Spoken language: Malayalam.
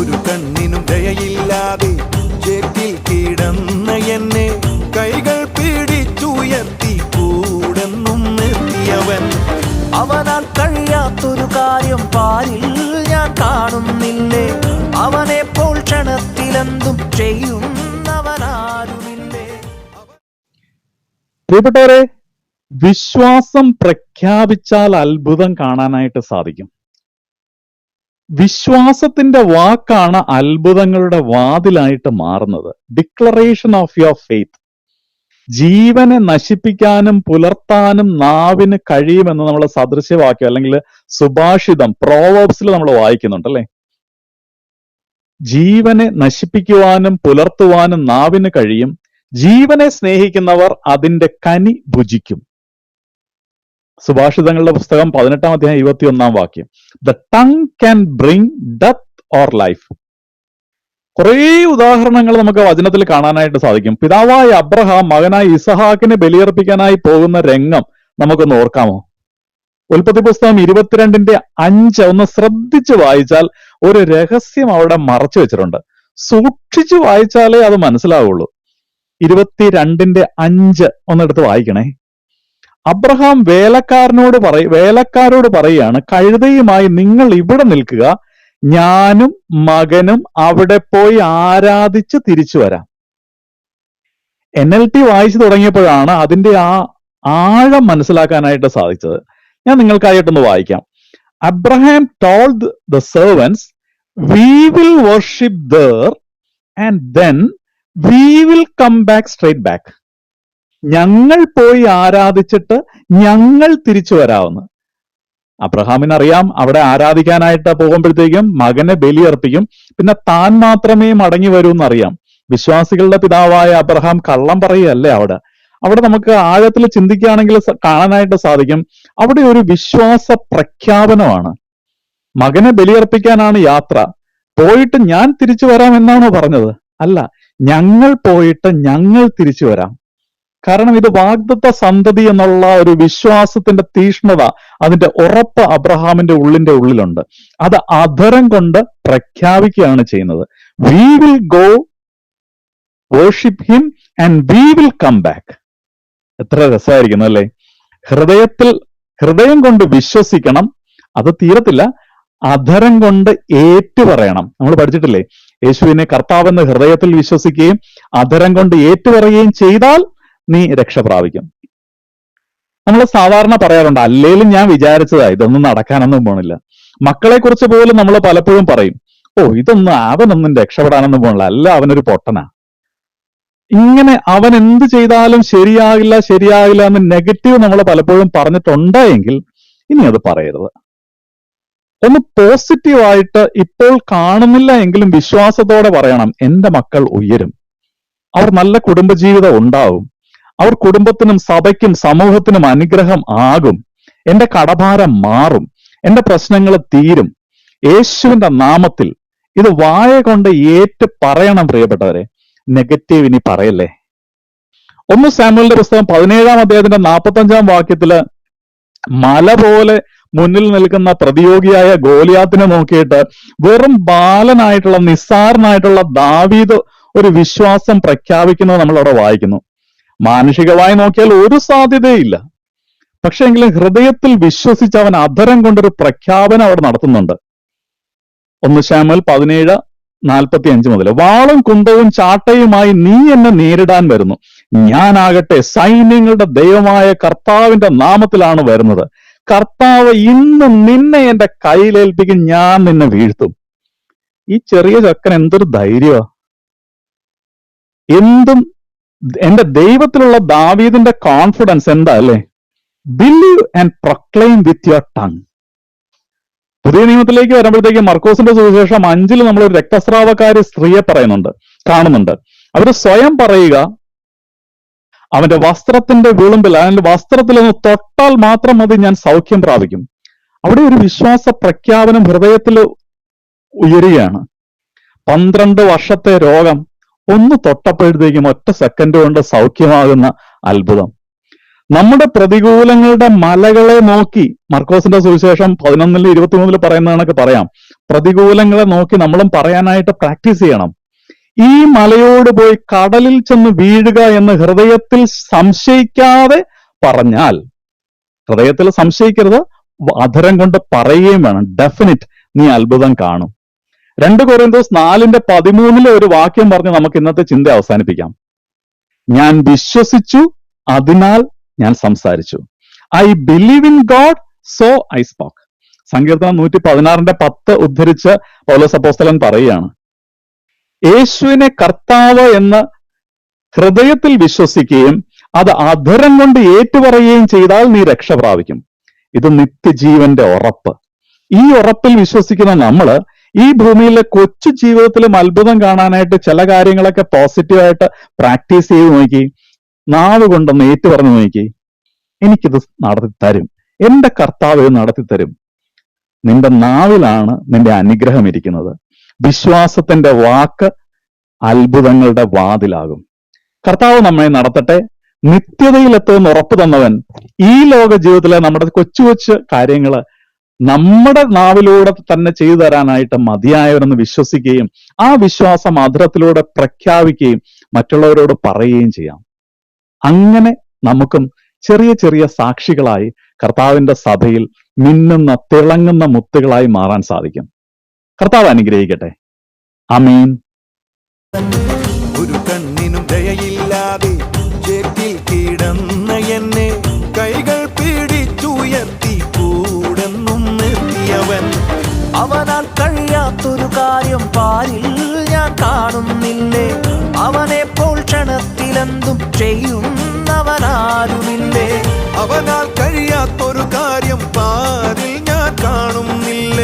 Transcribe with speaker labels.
Speaker 1: ഒരു കണ്ണിനും ദയയില്ലാതെ ചേക്കിൽ കിടന്ന എന്നെ കൈകൾ പിടിച്ചുയർത്തി കൂടെന്നും നിർത്തിയവൻ. അവനാൽ കഴിയാത്തൊരു കാര്യം പാലിൽ ഞാൻ കാണുന്നില്ലേ? അവനെപ്പോൾ ക്ഷണത്തിലെന്തും ചെയ്യുന്നവനാരുമില്ലേ?
Speaker 2: പ്രിയപ്പെട്ടവരെ വിശ്വാസം പ്രഖ്യാപിച്ചാൽ അത്ഭുതം കാണാനായിട്ട് സാധിക്കും. വിശ്വാസത്തിന്റെ വാക്കാണ് അത്ഭുതങ്ങളുടെ വാതിലായിട്ട് മാറുന്നത്. ഡിക്ലറേഷൻ ഓഫ് യുവർ ഫെയ്ത്ത് ജീവനെ നശിപ്പിക്കാനും പുലർത്താനും നാവിന് കഴിയുമെന്ന് നമ്മൾ സദൃശ്യവാക്യം അല്ലെങ്കിൽ സുഭാഷിതം പ്രോവേബ്സിൽ നമ്മൾ വായിക്കുന്നുണ്ട് അല്ലെ? ജീവനെ നശിപ്പിക്കുവാനും പുലർത്തുവാനും നാവിന് കഴിയും. ജീവനെ സ്നേഹിക്കുന്നവർ അതിന്റെ കനി ഭുജിക്കും. സുഭാഷിതങ്ങളുടെ പുസ്തകം പതിനെട്ടാം അധ്യായം ഇരുപത്തി ഒന്നാം വാക്യം. The tongue can bring death or life കുറേ ഉദാഹരണങ്ങൾ നമുക്ക് വചനത്തിൽ കാണാനായിട്ട് സാധിക്കും. പിതാവായ അബ്രഹാം മകനായ ഇസഹാക്കിനെ ബലിയർപ്പിക്കാനായി പോകുന്ന രംഗം നമുക്കൊന്ന് ഓർക്കാമോ? ഉൽപ്പത്തി പുസ്തകം ഇരുപത്തിരണ്ടിന്റെ അഞ്ച് ഒന്ന് ശ്രദ്ധിച്ച് വായിച്ചാൽ ഒരു രഹസ്യം അവിടെ മറച്ചു വെച്ചിട്ടുണ്ട്. സൂക്ഷിച്ചു വായിച്ചാലേ അത് മനസ്സിലാവുള്ളൂ. ഇരുപത്തിരണ്ടിന്റെ അഞ്ച് ഒന്നെടുത്ത് വായിക്കണേ. അബ്രഹാം വേലക്കാരനോട് പറയ വേലക്കാരോട് പറയുകയാണ് കഴുതയുമായി നിങ്ങൾ ഇവിടെ നിൽക്കുക. ഞാനും മകനും അവിടെ പോയി ആരാധിച്ച് തിരിച്ചു വരാം. എൻ എൽ ടി വായിച്ചു തുടങ്ങിയപ്പോഴാണ് അതിന്റെ ആ ആഴം മനസ്സിലാക്കാനായിട്ട് സാധിച്ചത്. ഞാൻ നിങ്ങൾക്കായിട്ടൊന്ന് വായിക്കാം. Abraham told the servants we will worship there and then we will come back straight back ഞങ്ങൾ പോയി ആരാധിച്ചിട്ട് ഞങ്ങൾ തിരിച്ചു വരാമെന്ന് അബ്രഹാമിന് അറിയാം അവിടെ ആരാധിക്കാനായിട്ട് പോകുമ്പോഴത്തേക്കും മകനെ ബലിയർപ്പിക്കും. പിന്നെ താൻ മാത്രമേ മടങ്ങി വരൂ എന്നറിയാം. വിശ്വാസികളുടെ പിതാവായ അബ്രഹാം കള്ളം പറയുകയല്ലേ അവിടെ. അവിടെ നമുക്ക് ആഴത്തിൽ ചിന്തിക്കുകയാണെങ്കിൽ കാണാനായിട്ട് സാധിക്കും. അവിടെ ഒരു വിശ്വാസ പ്രഖ്യാപനമാണ്. മകനെ ബലിയർപ്പിക്കാനാണ് യാത്ര. പോയിട്ട് ഞാൻ തിരിച്ചു വരാം എന്നാണോ പറഞ്ഞത്? അല്ല ഞങ്ങൾ പോയിട്ട് ഞങ്ങൾ തിരിച്ചു വരാം. കാരണം ഇത് വാഗ്ദത്ത സന്തതി എന്നുള്ള ഒരു വിശ്വാസത്തിന്റെ തീഷ്ണത അതിന്റെ ഉറപ്പ് അബ്രഹാമിന്റെ ഉള്ളിന്റെ ഉള്ളിലുണ്ട്. അത് അധരം കൊണ്ട് പ്രഖ്യാപിക്കുകയാണ് ചെയ്യുന്നത്. We will go worship him and we will come back എത്ര രസമായിരിക്കുന്നു അല്ലേ? ഹൃദയത്തിൽ ഹൃദയം കൊണ്ട് വിശ്വസിക്കണം അത് തീരത്തില്ല. അധരം കൊണ്ട് ഏറ്റു പറയണം നമ്മൾ പഠിച്ചിട്ടില്ലേ? യേശുവിനെ കർത്താവെന്ന് ഹൃദയത്തിൽ വിശ്വസിക്കുകയും അധരം കൊണ്ട് ഏറ്റു പറയുകയും ചെയ്താൽ നീ രക്ഷ പ്രാപിക്കും. നമ്മൾ സാധാരണ പറയാറുണ്ട് അല്ലേലും ഞാൻ വിചാരിച്ചതാ ഇതൊന്നും നടക്കാനൊന്നും പോണില്ല. മക്കളെ കുറിച്ച് പോലും നമ്മൾ പലപ്പോഴും പറയും ഓ ഇതൊന്നും അവനൊന്നും രക്ഷപ്പെടാനൊന്നും പോണില്ല അല്ല അവനൊരു പൊട്ടനാ. ഇങ്ങനെ അവൻ എന്ത് ചെയ്താലും ശരിയാകില്ല ശരിയാകില്ല എന്ന് നെഗറ്റീവ് നമ്മൾ പലപ്പോഴും പറഞ്ഞിട്ടുണ്ടെങ്കിൽ ഇനി അത് പറയരുത്. ഒന്ന് പോസിറ്റീവായിട്ട് ഇപ്പോൾ കാണുന്നില്ല എങ്കിലും വിശ്വാസത്തോടെ പറയണം എന്റെ മക്കൾ ഉയരും. അവർ നല്ല കുടുംബജീവിതം ഉണ്ടാവും. അവർ കുടുംബത്തിനും സഭയ്ക്കും സമൂഹത്തിനും അനുഗ്രഹം ആകും. എന്റെ കടഭാരം മാറും. എന്റെ പ്രശ്നങ്ങൾ തീരും. യേശുവിന്റെ നാമത്തിൽ ഇത് വായ കൊണ്ട് ഏറ്റ് പറയണം പ്രിയപ്പെട്ടവരെ. നെഗറ്റീവ് ഇനി പറയല്ലേ? ഒന്ന് സാമുവലിന്റെ പുസ്തകം പതിനേഴാം അധ്യായത്തിന്റെ നാൽപ്പത്തഞ്ചാം വാക്യത്തിൽ മല പോലെ മുന്നിൽ നിൽക്കുന്ന പ്രതിയോഗിയായ ഗോലിയാത്തിനെ നോക്കിയിട്ട് വെറും ബാലനായിട്ടുള്ള നിസ്സാരനായിട്ടുള്ള ദാവീദ് ഒരു വിശ്വാസം പ്രഖ്യാപിക്കുന്നത് നമ്മൾ അവിടെ വായിക്കുന്നു. മാനുഷികമായി നോക്കിയാൽ ഒരു സാധ്യതയില്ല. പക്ഷെ എങ്കിലും ഹൃദയത്തിൽ വിശ്വസിച്ച് അവൻ അധരം കൊണ്ടൊരു പ്രഖ്യാപനം അവിടെ നടത്തുന്നുണ്ട്. ഒന്ന് ശാമൽ പതിനേഴ് നാൽപ്പത്തി അഞ്ച് മുതൽ. വാളും കുന്തവും ചാട്ടയുമായി നീ എന്നെ നേരിടാൻ വരുന്നു. ഞാനാകട്ടെ സൈന്യങ്ങളുടെ ദൈവമായ കർത്താവിന്റെ നാമത്തിലാണ് വരുന്നത്. കർത്താവ് ഇന്ന് നിന്നെ എന്റെ കയ്യിലേൽപ്പിക്കും ഞാൻ നിന്നെ വീഴ്ത്തും. ഈ ചെറിയ ചക്കൻ എന്തൊരു ധൈര്യമാ. എന്തും എന്റെ ദൈവത്തിലുള്ള ദാവീദിന്റെ കോൺഫിഡൻസ് എന്താ അല്ലേ? Believe and proclaim with your tongue പുതിയ നിയമത്തിലേക്ക് വരുമ്പോഴത്തേക്ക് മർക്കോസിന്റെ സുവിശേഷം അഞ്ചിൽ നമ്മൾ ഒരു രക്തസ്രാവക്കാരി സ്ത്രീയെ പറയുന്നുണ്ട് കാണുന്നുണ്ട്. അവർ സ്വയം പറയുക അവന്റെ വസ്ത്രത്തിന്റെ വിളുമ്പിൽ അവന്റെ വസ്ത്രത്തിൽ ഒന്ന് തൊട്ടാൽ മാത്രം മതി ഞാൻ സൗഖ്യം പ്രാപിക്കും. അവിടെ ഒരു വിശ്വാസ പ്രഖ്യാപനം ഹൃദയത്തിൽ ഉയരുകയാണ്. പന്ത്രണ്ട് വർഷത്തെ രോഗം ഒന്ന് തൊട്ടപ്പോഴത്തേക്കും ഒറ്റ സെക്കൻഡ് കൊണ്ട് സൗഖ്യമാകുന്ന അത്ഭുതം. നമ്മുടെ പ്രതികൂലങ്ങളുടെ മലകളെ നോക്കി മർക്കോസിന്റെ സുവിശേഷം പതിനൊന്നിൽ ഇരുപത്തിമൂന്നിൽ പറയുന്ന കണക്ക് പറയാം. പ്രതികൂലങ്ങളെ നോക്കി നമ്മളും പറയാനായിട്ട് പ്രാക്ടീസ് ചെയ്യണം. ഈ മലയോട് പോയി കടലിൽ ചെന്ന് വീഴുക എന്ന് ഹൃദയത്തിൽ സംശയിക്കാതെ പറഞ്ഞാൽ ഹൃദയത്തിൽ സംശയിക്കരുത് അധരം കൊണ്ട് പറയുകയും വേണം. ഡെഫിനിറ്റ് നീ അത്ഭുതം കാണും. രണ്ട് കൊറിന്തോസ് നാലിന്റെ പതിമൂന്നിലെ ഒരു വാക്യം പറഞ്ഞ് നമുക്ക് ഇന്നത്തെ ചിന്ത അവസാനിപ്പിക്കാം. ഞാൻ വിശ്വസിച്ചു അതിനാൽ ഞാൻ സംസാരിച്ചു. I believe in God so I spoke സങ്കീർത്തനം നൂറ്റി പതിനാറിന്റെ പത്ത് ഉദ്ധരിച്ച് പൗലോസ് അപ്പോസ്തലൻ പറയുകയാണ്. യേശുവിനെ കർത്താവ് എന്ന് ഹൃദയത്തിൽ വിശ്വസിക്കുകയും അത് അധരം കൊണ്ട് ഏറ്റുപറയുകയും ചെയ്താൽ നീ രക്ഷ പ്രാപിക്കും. ഇത് നിത്യജീവന്റെ ഉറപ്പ്. ഈ ഉറപ്പിൽ വിശ്വസിക്കുന്ന നമ്മൾ ഈ ഭൂമിയിലെ കൊച്ചു ജീവിതത്തിലും അത്ഭുതം കാണാനായിട്ട് ചില കാര്യങ്ങളൊക്കെ പോസിറ്റീവായിട്ട് പ്രാക്ടീസ് ചെയ്ത് നോക്കി. നാവ് കൊണ്ടൊന്ന് ഏറ്റു പറഞ്ഞു നോക്കി. എനിക്കിത് നടത്തി തരും എന്റെ കർത്താവ് ഇത് നടത്തി തരും നിന്റെ നാവിലാണ് നിന്റെ അനുഗ്രഹം ഇരിക്കുന്നത്. വിശ്വാസത്തിന്റെ വാക്ക് അത്ഭുതങ്ങളുടെ വാതിലാകും. കർത്താവ് നമ്മെ നടത്തട്ടെ. നിത്യതയിലെത്തുമെന്ന് ഉറപ്പ് തന്നവൻ ഈ ലോക ജീവിതത്തിലെ നമ്മുടെ കൊച്ചു കൊച്ചു കാര്യങ്ങൾ നമ്മുടെ നാവിലൂടെ തന്നെ ചെയ്തു തരാനായിട്ട് മതിയായവരെന്ന് വിശ്വസിക്കുകയും ആ വിശ്വാസം മധുരത്തിലൂടെ പ്രഖ്യാപിക്കുകയും മറ്റുള്ളവരോട് പറയുകയും ചെയ്യാം. അങ്ങനെ നമുക്കും ചെറിയ ചെറിയ സാക്ഷികളായി കർത്താവിന്റെ സഭയിൽ മിന്നുന്ന തിളങ്ങുന്ന മുത്തുകളായി മാറാൻ സാധിക്കും. കർത്താവ് അനുഗ്രഹിക്കട്ടെ. അമീൻ
Speaker 3: അവനാൽ കഴിയാത്തൊരു കാര്യം പാലിൽ ഞാൻ കാണുന്നില്ലേ? അവനെപ്പോൾ ക്ഷണത്തിലെന്തും ചെയ്യുന്നവനാരുമില്ലേ?
Speaker 1: അവനാൽ കഴിയാത്തൊരു കാര്യം പാലിൽ ഞാൻ കാണുന്നില്ലേ? അവനെ